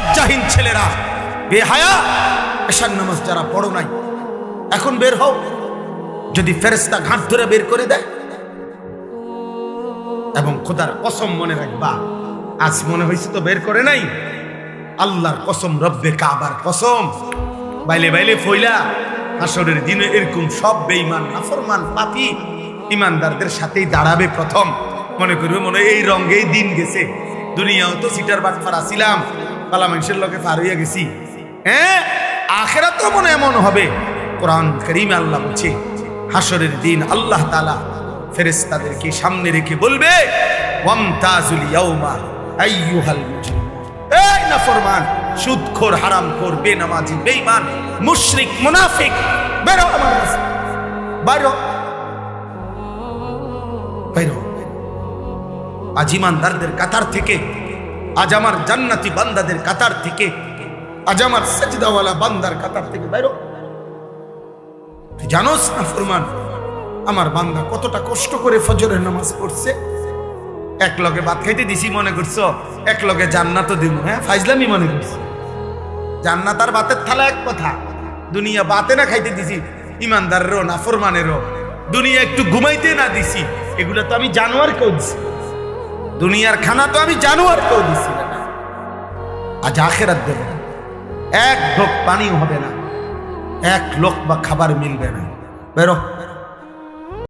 লজ্জাহীন ছেলেরা। বেহায়া, এশার নামাজ যারা পড়ো নাই, এখন বের হও। যদি ফেরেস্তা ঘাট ধরে বের করে দেয়, এবং খোদার কসম মনে রাখবা, আজ মনে হয়েছে তো বের করে নাই। আল্লাহর কসম, রব্বে কাবার কসম। বাইলে বাইলে ফইলা হাসরের দিনে এরকম সব বেইমান নাফরমান, পাপি ইমানদারদের সাথেই দাঁড়াবে প্রথম। মনে করবে মনে এই রঙ্গেই দিন গেছে। দুনিয়াও তো সিটার বাট ফার আসিলাম পালা মানুষের লোকে ফার হইয়া গেছি। হ্যাঁ? আখেরা তো মনে এমন হবে। কোরআন করিম আল্লাহ বলছে হাসরের দিন আল্লাহ তালা ফেরেস্তাদেরকে সামনে রেখে বলবে এই নাফরমান, সুদখোর মুশরিক, মুনাফিক বেরো আমার কাছে, বাইরো। বাইরো। আজ কাতার থেকে আজ আমার জান্নাতি বান্দাদের কাতার থেকে, আজ আমার সেজদাওয়ালা বান্দার কাতার থেকে বাইরো। তুই জানোস না ফরমান, আমার বান্দা কতটা কষ্ট করে ফজরের নামাজ পড়ছে। এক লগে ভাত খাইতে দিছি মনে করছ, এক লগে জান্নাতও দিব হ্যাঁ? ফাইজলামি মনে করছ। জান্নাত আর ভাতের থালা এক কথা, দুনিয়া বাতে না খাইতে দিছি, ইমানদারেরও না ফরমানেরও। দুনিয়া একটু ঘুমাইতে না দিছি, এগুলো তো আমি জানোয়ার কেউ দিছি দুনিয়ার খানা তো আমি জানোয়ার কেউ দিছি। না আজ আখেরাত দেব না। এক ঢোক পানিও হবে না। এক লোক বা খাবার মিলবে না। বেরো।